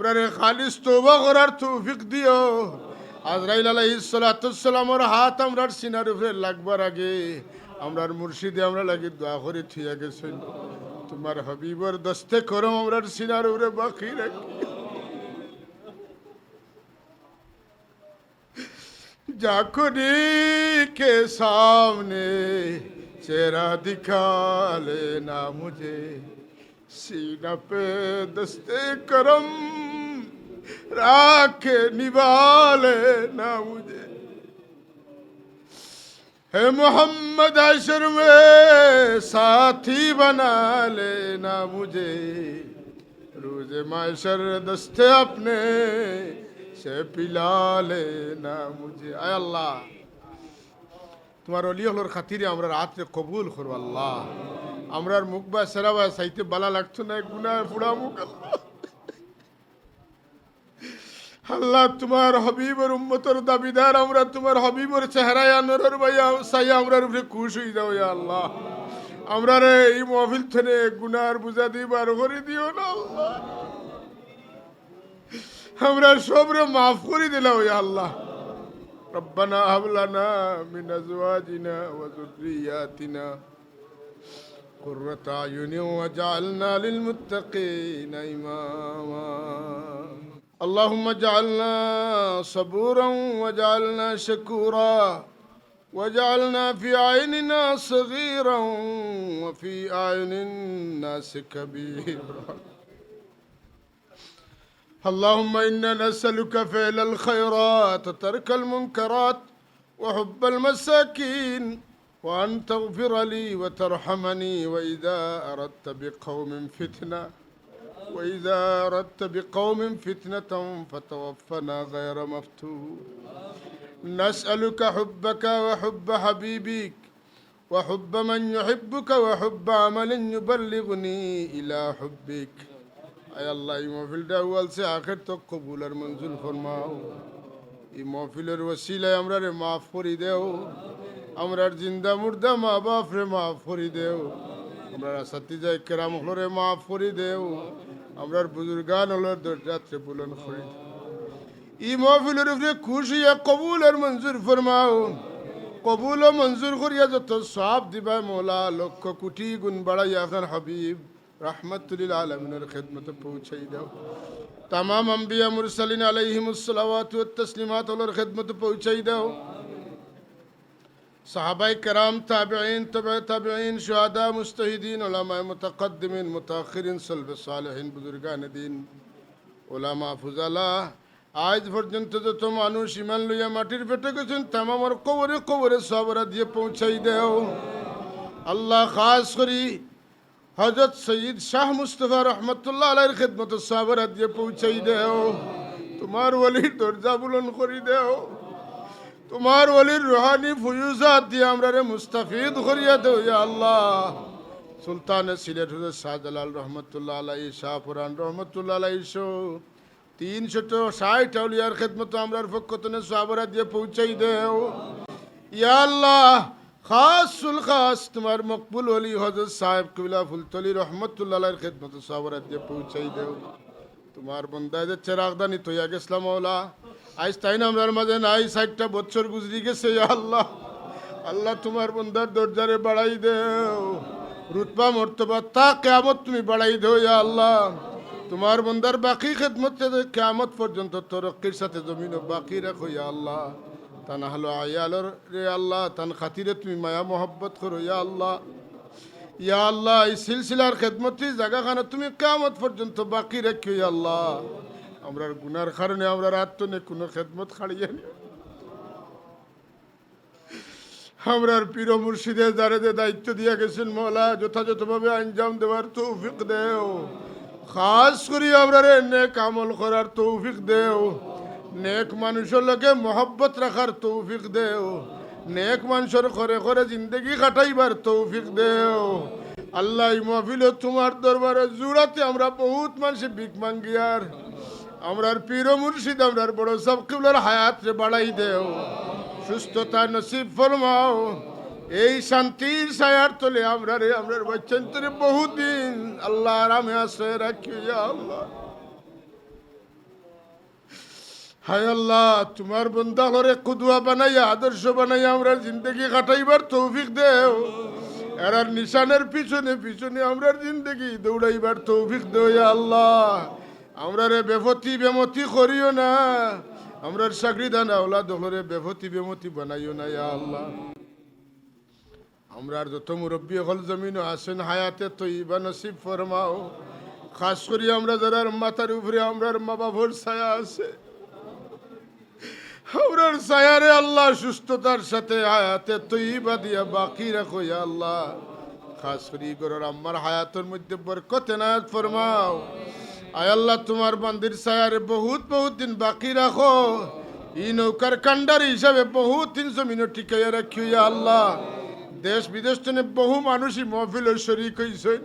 আমরা রে খালিস তৌবা করার তৌফিক দিও আজরাইল আলাইহিস সালাতুসসালামের হাত আমরার সিনার উপরে লাগবার আগে আমরার মুর্শিদে আমরা লাগি দোয়া করে থিয়া গেছেন তোমার হবিবর দস্তে করম আমরার সিনার উপরে বাকি রাখি जाकुनी के सामने चेहरा दिखा लेना मुझे سینہ پہ دستے کرم راکھ نبالے نہ مجھے۔ ہے محمد عشر میں ساتھی بنا لینا مجھے۔ روز معشر دستے اپنے سے پلا لینا مجھے۔ اے اللہ تمہارا لیے خاطر ہمارا رات قبول خور اللہ আল্লাহ আমরার মুখ বা সেরা বা সাইতে বালা লাগতো না গুনা পুরা মুখ আল্লাহ আল্লাহ তোমার হবিবর উম্মতর দাবিদার আমরা তোমার হবিবর চেহারায় আনোর ভাইয়া সাই আমরার উপরে খুশ হয়ে যাও ইয়া আল্লাহ আমরা রে এই মহফিল থেকে গুনার বুঝা দিবার করে দিও না আল্লাহ আমরা সবরে মাফ করে দিলাম ইয়া আল্লাহ ربنا هب لنا من ازواجنا وذرياتنا قرة اعين واجعلنا للمتقين إماما. اللهم اجعلنا صبورا واجعلنا شكورا. واجعلنا في عيننا صغيرا وفي اعين الناس كبيرا. اللهم إنا نسألك فعل الخيرات وترك المنكرات وحب المساكين وأن تغفر لي وترحمني وإذا أردت بقوم فتنة وإذا أردت بقوم فتنة فتوفنا غير مفتون نسألك حبك وحب حبيبك وحب من يحبك وحب عمل يبلغني إلى حبك আয় আল্লাহ এই মহফিলটা বলছে আখের তো কবুল আর মঞ্জুর ফরমাও এই মহফিলের ওসিলায় আমরা রে মাফ করি দেও আমরার জিন্দা মুর্দা, মা বাপ রে মাফ করি দেও আমরা সাথী যাই কেরাম হলরে মাফ করি দেও আমরার বুজুর্গান হলোর দরজাত্রে বুলন করি ই মহফিলের উপরে খুশি কবুল আর মঞ্জুর ফরমাও। কবুল ও মঞ্জুর করিয়া যত সব দিবা মোলা, লক্ষ কোটি গুণ বাড়াই আপনার হাবিব। রহমতুল্লিল আলমিনের খেদমত পৌঁছাই দাও। তামাম আম্বিয়া মুরসালিন আলাইহিমুসলাওয়াত তসলিমাত ওলর খেদমত পৌঁছাই দাও। সাহাবাই কেরাম তাবেইন তবে তাবেইন শুহাদা, মুস্তাহিদিন ওলামায় মুতাকদ্দিমিন মুতাখিরিন সলবে সালেহীন, বুজুর্গান দিন ওলামা ফুজালা। আজ পর্যন্ত যত মানুষ ইমান লইয়া মাটির পেটে গেছেন তামামর কবরে কবরে সবরা দিয়ে পৌঁছাই দেও। আল্লাহ খাস করি হজরত সঈদ শাহ মুস্তফা রহমতুল্লাহ আলাইয়ের খেদমত সবরা দিয়ে পৌঁছাই দেও। তোমার ওলির দরজা বুলন করি দেও। তোমার ওলির রোহানি ফুয়ুজাত দিয়ে আমরা রে মুস্তাফিদ করিয়া দেও ইয়া আল্লাহ। সুলতান সিলেট হুজুর শাহজালাল রহমতুল্লাহ আলাই শাহপুরান রহমতুল্লাহ আলাই শো তিনশত ষাট আউলিয়ার খেদমত আমরার পক্ষ থেকে সাবরা দিয়ে পৌঁছাই দেও। ইয়া আল্লাহ খাসুল খাস তোমার মকবুল অলি হজরত সাহেব কবিলা ফুলতলি রহমতুল্লাহ খেদমত সাবরাত দিয়ে পৌঁছাই দেও। তোমার বন্দায় যে চেরাগদানি তৈয়া গেছিলাম ওলা আজ তাই না আমরার মাঝে নাই ষাটটা বছর গুজরি গেছে আল্লাহ। আল্লাহ তোমার বন্দার দরজারে বাড়াই দেও। রুতবা, মর্তবা, তা কেমত তুমি বাড়াই দেও, ইয়া আল্লাহ। তোমার বন্দার বাকি খেদমত কেমত পর্যন্ত তরক্কির সাথে জমিন বাকি রাখো, ইয়া আল্লাহ। তা না হলো আয়ালর রে আল্লাহ তান খাতিরে তুমি মায়া মোহব্বত করো, ইয়া আল্লাহ। ইয়া আল্লাহ, এই সিলসিলার খেদমতি জায়গাখানে তুমি কেমত পর্যন্ত বাকি রাখিও, ইয়া আল্লাহ। আমরার গুনার কারণে আমরা রাত তো নেই কোনো খেদমত খাড়িয়ে নিও আমরার পীর মুর্শিদে যারে দায়িত্ব দিয়ে গেছেন মৌলা, যথাযথভাবে আঞ্জাম দেওয়ার তৌফিক দেও। খাস করি আমরা নেক আমল করার তৌফিক দেও। নেক মানুষের লগে মহব্বত রাখার তৌফিক দেও। নেক মানুষের ঘরে ঘরে জিন্দগি কাটাইবার তৌফিক দেও। আল্লাহ মহফিল তোমার দরবারে জুড়াতে আমরা বহুত মানুষে ভিক মাঙ্গিয়ার। আমরার পীর মুর্শিদ, আমরার বড় সব কিবলার হায়াত রে বাড়াই দেও। সুস্থতা নসিব ফরমাও। এই শান্তির ছায়ার তলে আমরা রে আমরার বাচ্চান্তরে বহুদিন আল্লাহ আরামে আশ্রয় রাখি, ইয়া আল্লাহ। হায় আল্লাহ, তোমার বন্ধা হরে কুদুয়া বানাইয়া, আদর্শ বানাইয়া আমরা জিন্দগি কাটাইবার তৌফিক দেও। এরার নিশানের পিছনে পিছনে আমরার জিন্দগি দৌড়াইবার তৌফিক দেও আল্লাহ। আমরা রে বেফতি বেমতি করিও না। আমরার চাকরি দানা ওলা দলরে বেফতি বেমতি বানাইও না, ইয়া আল্লাহ। আমরার যত মুরব্বী হল জমিন আছেন, হায়াতে তৈবা নসিব ফরমাও। খাস করি আমরা যারা মাথার উপরে, আমরার মা বাবার ছায়া আছে। আমরার ছায়ারে আল্লাহ, সুস্থতার সাথে হায়াতে তৈবা দিয়া বাকি রাখো, ইয়া আল্লাহ। খাস করি গরর আমার হায়াতের মধ্যে বরকতে নায়াত ফরমাও। আয় আল্লাহ, তোমার বান্দির ছায়ারে বহুত বহুত দিন বাকি রাখো। ই নৌকার কান্ডার হিসাবে বহুত দিন জমিনে টিকাইয়া রাখিও ইয়া আল্লাহ। দেশ বিদেশ থেকে বহু মানুষই মহফিলের শরিক হয়েছেন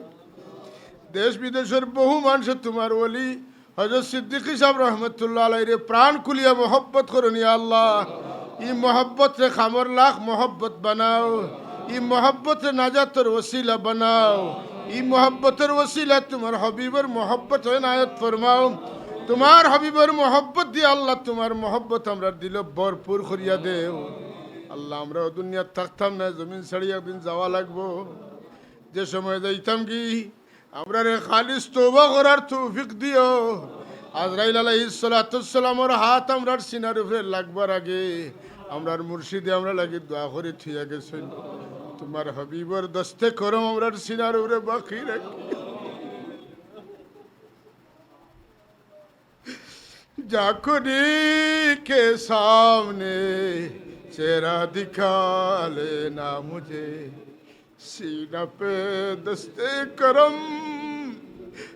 দেশ বিদেশের বহু মানুষ তোমার বলি হজরত সিদ্দিক সাহেব রহমতুল্লাহ আলাইরে প্রাণ খুলিয়া মোহব্বত করুন ইয়া আল্লাহ। ই মোহব্বত রে খামর লাখ মোহব্বত বানাও। ই মোহব্বত নাজাতর ওসিলা বানাও। ই মোহব্বতের ওসিলা, তোমার হবিবর মোহব্বত হয় নায়ত ফরমাও। তোমার হবিবর মোহব্বত দিয়ে আল্লাহ তোমার মোহব্বত আমরা দিল ভরপুর করিয়া দেও। আল্লাহ আমরা দুনিয়ার থাকতাম না, জমিন ছাড়ি একদিন যাওয়া লাগবো। যে সময় যাইতাম কি, আমরা রে খালিস তোবা করার তৌফিক দিও। আজরাইল আলাইসালামের হাত আমরার সিনার উপরে লাগবার আগে, আমরার মুর্শিদে আমরা লাগি দোয়া করে থিয়া গেছেন তোমার হবিবর দস্তে করম আমরার সিনার উপরে বাকি রাখি जाकुरी के सामने चेहरा दिखा लेना मुझे सीना पे दस्ते करम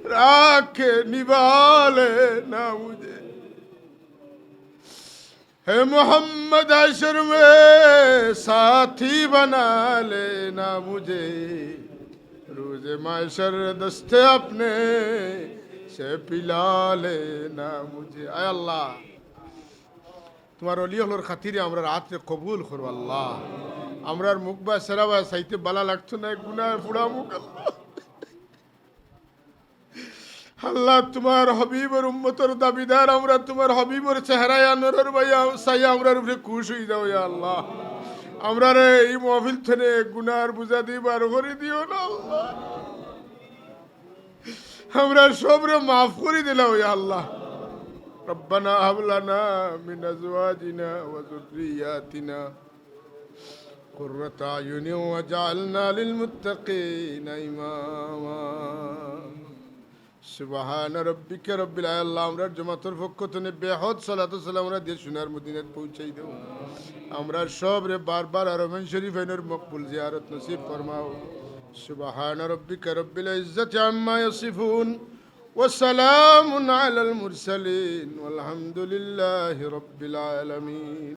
राखे निभा लेना मुझे है मोहम्मद अशर में साथी बना लेना मुझे रोज माशर दस्ते अपने से पिला लेना मुझे आय अल्लाह তোমার অলি হলোর খাতিরে আমরা রাত্রে কবুল করবো আল্লাহ আমরার মুখ বা সেরা বা সাইতে বালা লাগতো না গুনায় পুরা মুখ আল্লাহ আল্লাহ তোমার হবিবর উম্মতর দাবিদার আমরা তোমার হবিবর চেহারায় আনোর ভাইয়া সাইয়া আমরার উপরে খুশ হয়ে যাও ইয়া আল্লাহ আমরা রে এই মহফিল থেকে গুনার বুঝা দিবার করে দিও না আল্লাহ আমরা সবরে মাফ করে দিলাম ইয়া আল্লাহ ربنا هب لنا من ازواجنا وذرياتنا قرة اعين واجعلنا للمتقين اماما সুবহান রব্বিকা রব্বিল আল্লাহ আমরা জমাতের পক্ষ থেকে বেহদ সালাতু সালাম আমরা দিয়ে সোনার মদিনাত পৌঁছাই দেব আমরা সব রে বারবার আরমান শরীফ আইনের মকবুল জিয়ারত নসিব ফরমাও সুবহান রব্বিকা রব্বিল ইজ্জাতি আম্মা ইয়াসিফুন وسلام على المرسلين والحمد لله رب العالمين